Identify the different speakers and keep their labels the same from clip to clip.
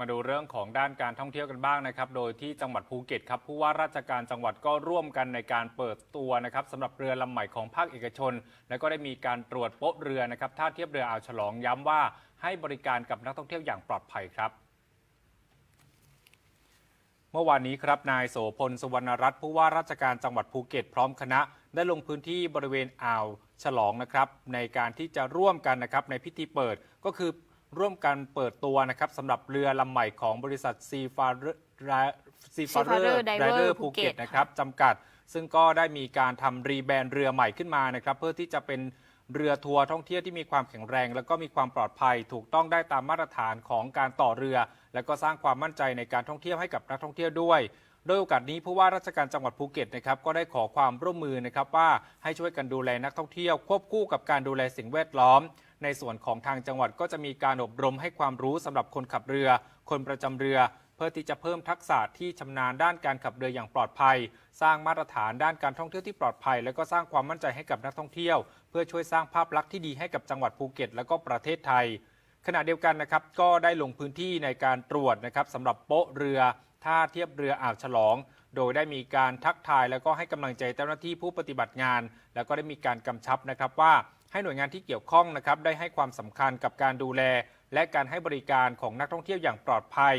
Speaker 1: มาดูเรื่องของด้านการท่องเที่ยวกันบ้างนะครับ โดยที่จังหวัดภูเก็ตครับผู้ว่าราชการจังหวัดก็ร่วมกันในการเปิดตัวนะครับสำหรับเรือลำใหม่ของภาคเอกชน และก็ได้มีการตรวจโป๊ะเรือนะครับท่าเทียบเรืออ่าวฉลองย้ำว่า ให้บริการกับนักท่องเที่ยวอย่างปลอดภัยครับเมื่อวานนี้ครับนายโสพลสุวรรณรัตน์ผู้ว่าราชการจังหวัดภูเก็ตพร้อมคณะ ได้ลงพื้นที่บริเวณอ่าวฉลองนะครับในการที่จะร่วมกันนะครับในพิธีเปิดก็คือ ร่วมกันเปิดตัวนะครับสำหรับเรือลำใหม่ของบริษัทซีฟาร์ซีฟาร์
Speaker 2: Seafarer
Speaker 1: เรอร์
Speaker 2: Diver
Speaker 1: ภูเก็ต
Speaker 2: Phuket
Speaker 1: นะครับจำกัด ซึ่งก็ได้มีการทำรีแบรนด์เรือใหม่ขึ้นมานะครับเพื่อที่จะเป็นเรือทัวร์ท่องเที่ยวที่มีความแข็งแรง แล้วก็มีความปลอดภัย ถูกต้องได้ตามมาตรฐานของการต่อเรือ และก็สร้างความมั่นใจในการท่องเที่ยวให้กับนักท่องเที่ยวด้วย โดยโอกาสนี้ผู้ว่าราชการจังหวัดภูเก็ตนะครับก็ได้ขอความร่วมมือนะครับว่าให้ช่วยกันดูแลนักท่องเที่ยว ควบคู่กับการดูแลสิ่งแวดล้อม ในส่วนของทางจังหวัดก็จะมีการอบรมให้ความรู้สำหรับคนขับเรือ คนประจำเรือ เพื่อที่จะเพิ่มทักษะที่ชำนาญด้านการขับเรืออย่างปลอดภัย สร้างมาตรฐานด้านการท่องเที่ยวที่ปลอดภัย และก็สร้างความมั่นใจให้กับนักท่องเที่ยว เพื่อช่วยสร้างภาพลักษณ์ที่ดีให้กับจังหวัดภูเก็ต และก็ประเทศไทย ขณะเดียวกันนะครับก็ได้ลงพื้นที่ในการตรวจนะครับสำหรับโป๊ะเรือท่าเทียบเรืออ่าวฉลอง โดยได้มีการทักทาย แล้วก็ให้กำลังใจเจ้าหน้าที่ผู้ปฏิบัติงาน แล้วก็ได้มีการกำชับนะครับว่า ให้หน่วยงานที่เกี่ยวข้องนะครับได้ให้ความสำคัญกับการดูแล และการให้บริการของนักท่องเที่ยวอย่างปลอดภัย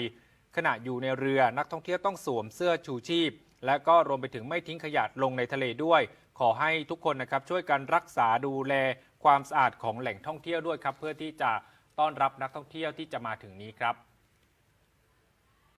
Speaker 1: ขณะอยู่ในเรือนักท่องเที่ยวต้องสวมเสื้อชูชีพ และก็รวมไปถึงไม่ทิ้งขยะลงในทะเลด้วย ขอให้ทุกคนนะครับช่วยกันรักษาดูแลความสะอาดของแหล่งท่องเที่ยวด้วยครับ เพื่อที่จะต้อนรับนักท่องเที่ยวที่จะมาถึงนี้ครับ